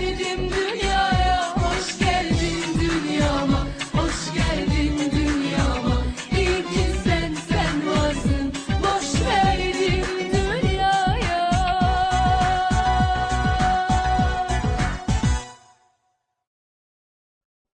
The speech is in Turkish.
boş verdim